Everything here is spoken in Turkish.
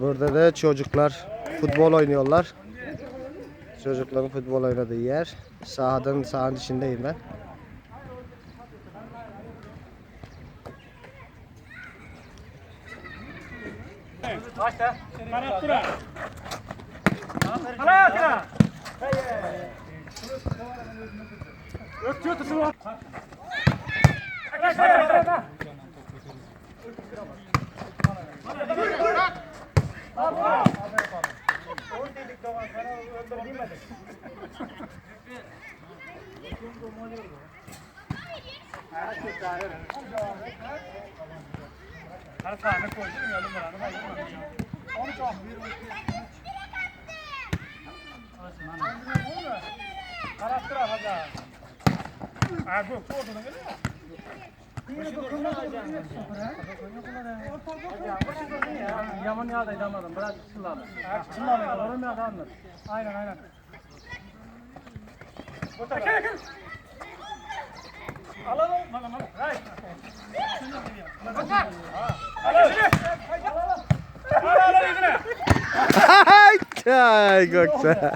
Burada da çocuklar futbol oynuyorlar. Çocukların futbol oynadığı yer. Sahanın sahanın içindeyim ben. Başla. Kanat dura. Kanat dura. Öpüyor tutun. Her sahne koydum numaranı ben Onu çok Karakter alacağım. Ha bu koydun öyle Yaman ya da idamadım. Biraz çınladım. Çınladım. Doğru mu ya Aynen aynen. Ay, ay, Gökçe.